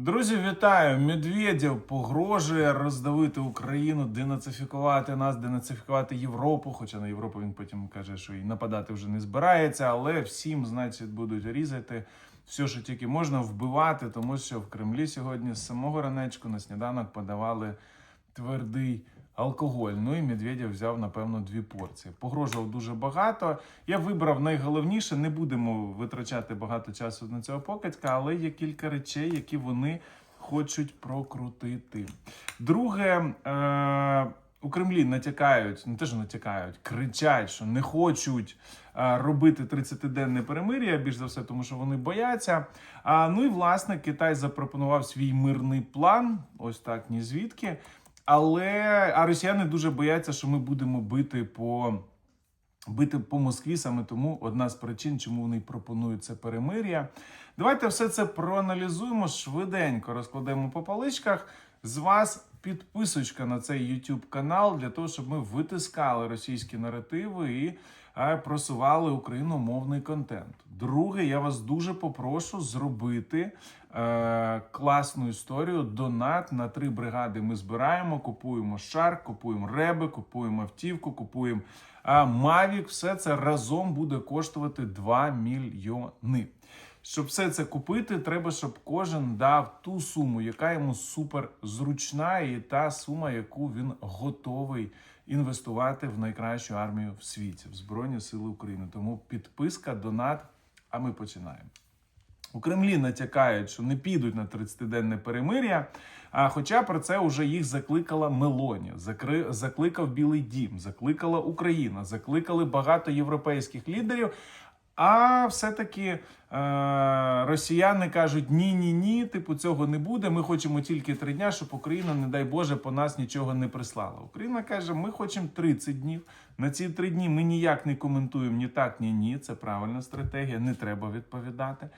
Друзі, вітаю! Медведєв погрожує роздавити Україну, денацифікувати нас, денацифікувати Європу. Хоча на Європу він потім каже, що і нападати вже не збирається, але всім, значить, будуть різати все, що тільки можна вбивати, тому що в Кремлі сьогодні з самого ранечку на сніданок подавали твердий алкоголь. Ну і Медведєв взяв, напевно, дві порції. Погрожував дуже багато. Я вибрав найголовніше. Не будемо витрачати багато часу на цього покидька, але є кілька речей, які вони хочуть прокрутити. Друге, е- у Кремлі натякають, не те, що натякають, кричать, що не хочуть е, робити 30-денне перемир'я, більш за все, тому що вони бояться. А, ну і власне Китай запропонував свій мирний план. Ось так, ні звідки. Але а росіяни дуже бояться, що ми будемо бити по. Бити по Москві саме тому одна з причин, чому вони пропонують це перемир'я. Давайте все це проаналізуємо швиденько, розкладемо по паличках. З вас підписочка на цей YouTube канал для того, щоб ми витискали російські наративи і е, просували україномовний контент. Друге, я вас дуже попрошу зробити е, класну історію. Донат на три бригади. Ми збираємо, купуємо шар, купуємо реби, купуємо автівку, купуємо Мавік. Все це разом буде коштувати 2 мільйони. Щоб все це купити, треба, щоб кожен дав ту суму, яка йому супер зручна, і та сума, яку він готовий інвестувати в найкращу армію в світі, в Збройні Сили України. Тому підписка, донат. А ми починаємо. У Кремлі натякають, що не підуть на 30-денне перемир'я. А хоча про це вже їх закликала Мелоні, закри... закликав Білий Дім, закликала Україна, закликали багато європейських лідерів. А все-таки е, росіяни кажуть: ні, ні, ні, типу цього не буде. Ми хочемо тільки три дня, щоб Україна, не дай Боже, по нас нічого не прислала. Україна каже: ми хочемо 30 днів. На ці три дні ми ніяк не коментуємо ні так, ні ні. Це правильна стратегія, не треба відповідати.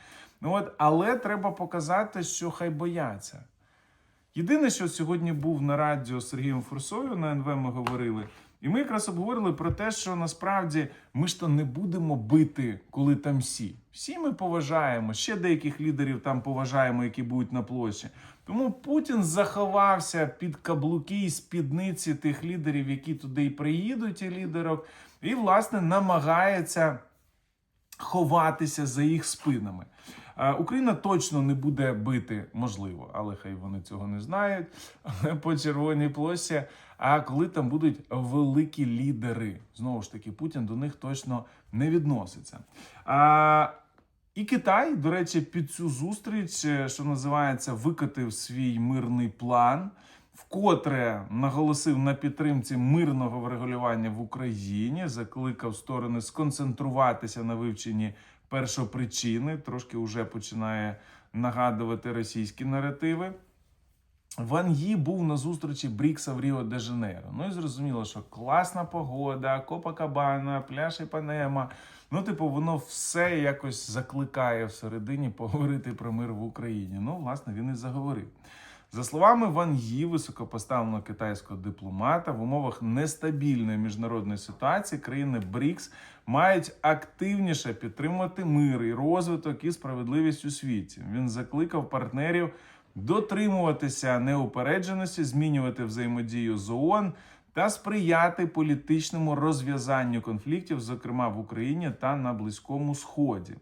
Ну от, але треба показати, що хай бояться. Єдине, що сьогодні був на радіо з Сергієм Фурсою на НВ, ми говорили. І ми якраз обговорили про те, що насправді ми ж то не будемо бити, коли там всі. Всі ми поважаємо, ще деяких лідерів там поважаємо, які будуть на площі. Тому Путін заховався під каблуки і спідниці тих лідерів, які туди і приїдуть, і лідерок, і, власне, намагається ховатися за їх спинами. Е, Україна точно не буде бити, можливо, але хай вони цього не знають. По червоній площі. А коли там будуть великі лідери, знову ж таки, Путін до них точно не відноситься. А, і Китай, до речі, під цю зустріч, е, що називається, викотив свій мирний план. Вкотре наголосив на підтримці мирного врегулювання в Україні, закликав сторони сконцентруватися на вивченні першопричини, трошки вже починає нагадувати російські наративи. Ван Ї був на зустрічі Брікса в Ріо де Жанейро. Ну і зрозуміло, що класна погода, Копакабана, пляж Іпанема. Ну, типу, воно все якось закликає всередині поговорити про мир в Україні. Ну, власне, він і заговорив. За словами Ван Ї, високопоставленого китайського дипломата, в умовах нестабільної міжнародної ситуації країни БРІКС мають активніше підтримувати мир і розвиток і справедливість у світі. Він закликав партнерів дотримуватися неупередженості, змінювати взаємодію з ООН та сприяти політичному розв'язанню конфліктів, зокрема в Україні та на Близькому Сході.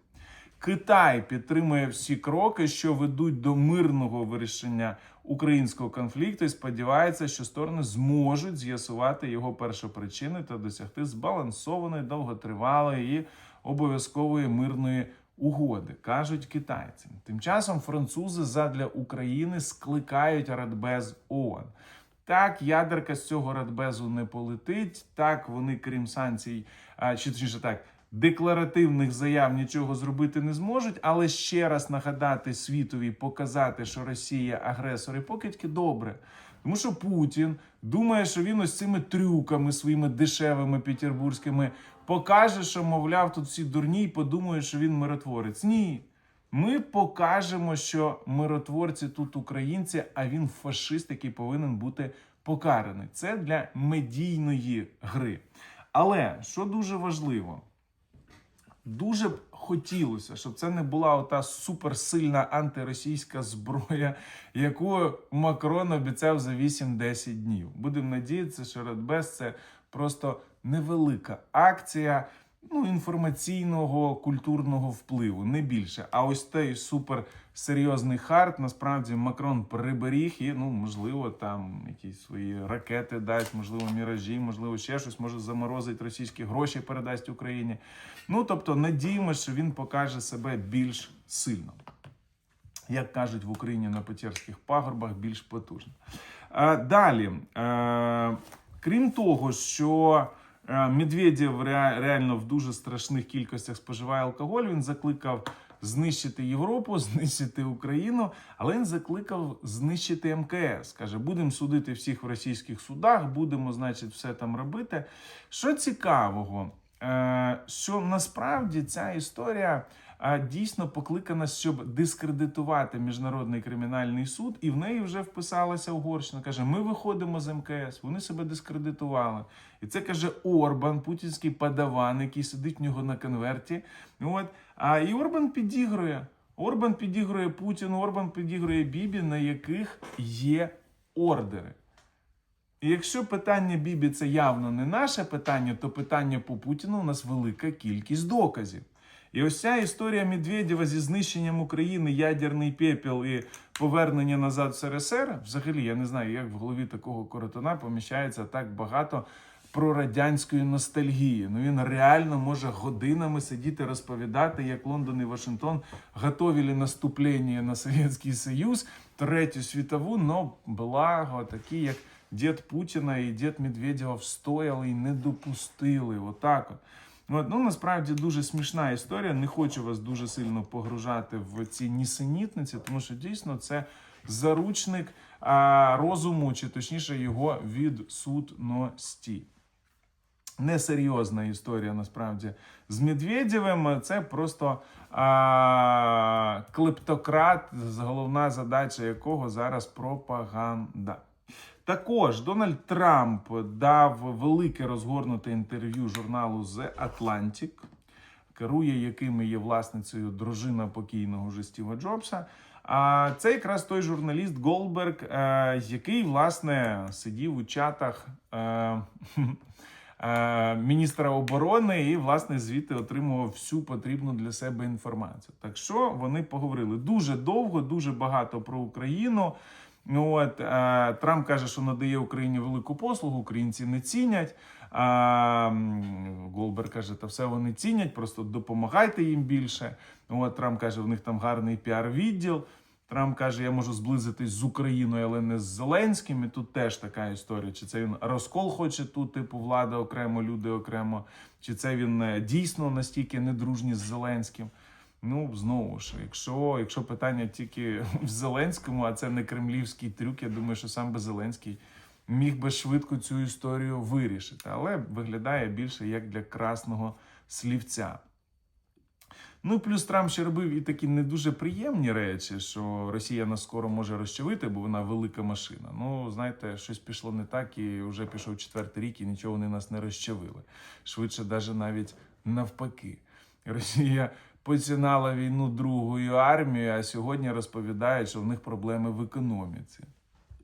Китай підтримує всі кроки, що ведуть до мирного вирішення українського конфлікту, і сподівається, що сторони зможуть з'ясувати його першопричини та досягти збалансованої, довготривалої і обов'язкової мирної угоди, кажуть китайці. Тим часом французи задля України скликають Радбез ООН. Так, ядерка з цього радбезу не полетить. Так, вони, крім санкцій, чи точніше так, декларативних заяв нічого зробити не зможуть. Але ще раз нагадати світові, показати, що Росія агресор і покидьки добре. Тому що Путін думає, що він ось цими трюками своїми дешевими петербурзькими покаже, що, мовляв, тут всі дурні і подумають, що він миротворець. Ні. Ми покажемо, що миротворці тут українці, а він фашист, який повинен бути покараний. Це для медійної гри. Але що дуже важливо, дуже б хотілося, щоб це не була ота суперсильна антиросійська зброя, яку Макрон обіцяв за 8-10 днів. Будемо надіятися, що Радбез це просто невелика акція ну, інформаційного культурного впливу, не більше. А ось той суперсерйозний хард насправді Макрон приберіг і, ну, можливо, там якісь свої ракети дасть, можливо, міражі, можливо, ще щось може заморозить російські гроші, передасть Україні. Ну тобто, надіємося, що він покаже себе більш сильно. Як кажуть в Україні на Печерських пагорбах, більш потужно. Е, Далі, е, крім того, що е, Медведєв реально в дуже страшних кількостях споживає алкоголь, він закликав знищити Європу, знищити Україну, але він закликав знищити МКС. Каже, будемо судити всіх в російських судах, будемо, значить, все там робити. Що цікавого, е, що насправді ця історія дійсно покликана, щоб дискредитувати міжнародний кримінальний суд, і в неї вже вписалася Угорщина. каже: ми виходимо з МКС, вони себе дискредитували. І це каже Орбан, путінський падаван, який сидить в нього на конверті. От а і Орбан підігрує. Орбан підігрує Путіну, Орбан підігрує Бібі, на яких є ордери. І якщо питання Бібі це явно не наше питання, то питання по Путіну у нас велика кількість доказів. І ось ця історія Медведєва зі знищенням України, ядерний пепел і повернення назад в СРСР, взагалі я не знаю, як в голові такого коротуна поміщається так багато прорадянської ностальгії. Ну він реально може годинами сидіти розповідати, як Лондон і Вашингтон готовили наступлення на Совєтський Союз, Третю світову, но благо такі, як дід Путіна і дід Медведєва встояли і не допустили. Отак от. От, ну насправді дуже смішна історія. Не хочу вас дуже сильно погружати в ці нісенітниці, тому що дійсно це заручник а, розуму, чи точніше його відсутності. Несерйозна історія насправді з Медведєвим. Це просто а, клептократ, головна задача якого зараз пропаганда. Також Дональд Трамп дав велике розгорнуте інтерв'ю журналу The Atlantic, керує якими є власницею дружина покійного вже Стіва Джобса. А це якраз той журналіст Голдберг, е, який власне сидів у чатах. Е, е, Міністра оборони і власне звідти отримував всю потрібну для себе інформацію. Так що вони поговорили дуже довго, дуже багато про Україну. Ну от е, Трамп каже, що надає Україні велику послугу, українці не цінять. А м, Голберг каже, та все вони цінять, просто допомагайте їм більше. Ну, От Трамп каже, в них там гарний піар-відділ. Трамп каже, я можу зблизитись з Україною, але не з Зеленським. І тут теж така історія. Чи це він розкол хоче тут, типу влада окремо, люди окремо, чи це він е, дійсно настільки недружній з Зеленським. Ну, знову ж, якщо, якщо питання тільки в Зеленському, а це не кремлівський трюк, я думаю, що сам би Зеленський міг би швидко цю історію вирішити. Але виглядає більше як для красного слівця. Ну, плюс Трамп ще робив і такі не дуже приємні речі, що Росія нас скоро може розчавити, бо вона велика машина. Ну, знаєте, щось пішло не так, і вже пішов четвертий рік, і нічого вони нас не розчавили. Швидше, навіть навпаки. Росія починала війну Другою армією, а сьогодні розповідають, що в них проблеми в економіці.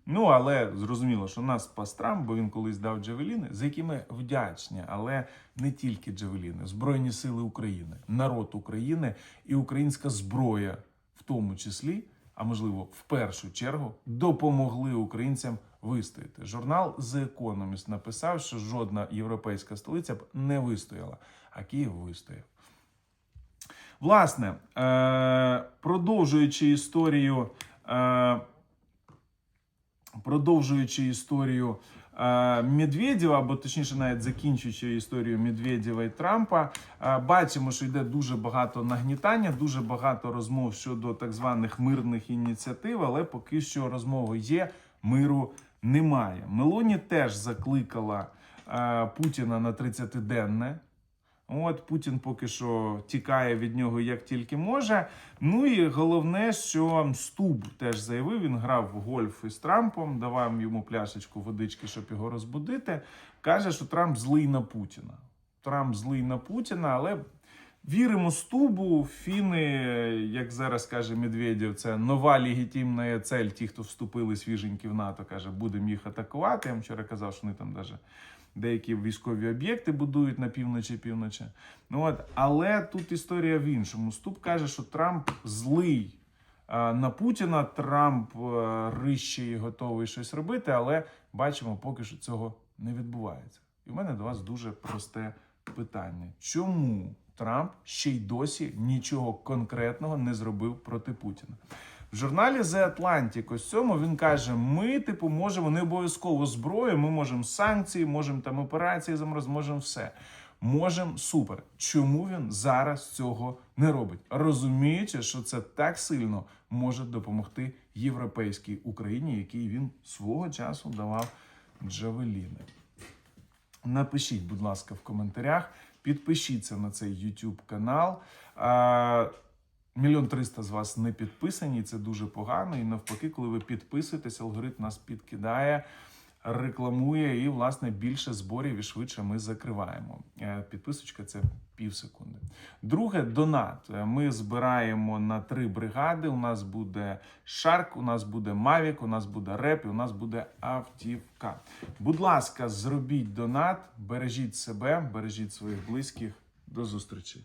Ну, але зрозуміло, що нас спас Трамп, бо він колись дав Джавеліни, за які ми вдячні, але не тільки Джавеліни, Збройні Сили України, народ України і українська зброя, в тому числі, а можливо, в першу чергу, допомогли українцям вистояти. Журнал The Economist написав, що жодна європейська столиця б не вистояла, а Київ вистояв. Власне, е, продовжуючи історію. Е, Продовжуючи історію е, Медведєва, або точніше, навіть закінчуючи історію Медведєва і Трампа, бачимо, що йде дуже багато нагнітання, дуже багато розмов щодо так званих мирних ініціатив, але поки що розмови є, миру немає. Мелоні теж закликала Путіна на 30-денне. От Путін поки що тікає від нього як тільки може. Ну і головне, що Стуб теж заявив, він грав в гольф із Трампом, давав йому пляшечку водички, щоб його розбудити. Каже, що Трамп злий на Путіна. Трамп злий на Путіна, але Віримо стубу. Фіни, як зараз каже Медведєв, це нова легітимна цель. Ті, хто вступили свіженькі в НАТО, каже, будемо їх атакувати. Я вчора казав, що вони там навіть деякі військові об'єкти будують на півночі півночі. Ну от, але тут історія в іншому. Ступ каже, що Трамп злий на Путіна. Трамп е, рищий і готовий щось робити, але бачимо, поки що цього не відбувається. І в мене до вас дуже просте питання: чому Трамп ще й досі нічого конкретного не зробив проти Путіна? В журналі The Atlantic ось цьому він каже: ми, типу, можемо не обов'язково зброю, ми можемо санкції, можемо там операції замороз, можемо все. Можемо супер. Чому він зараз цього не робить? Розуміючи, що це так сильно може допомогти європейській Україні, якій він свого часу давав джавеліни. Напишіть, будь ласка, в коментарях. Підпишіться на цей YouTube канал. Мільйон триста з вас не підписані, це дуже погано. І навпаки, коли ви підписуєтесь, алгоритм нас підкидає, рекламує і, власне, більше зборів і швидше ми закриваємо. Е, Підписочка це пів секунди. Друге, донат. Е, Ми збираємо на три бригади. У нас буде Шарк, у нас буде Мавік, у нас буде Реп, і у нас буде автівка. Будь ласка, зробіть донат, бережіть себе, бережіть своїх близьких. До зустрічі.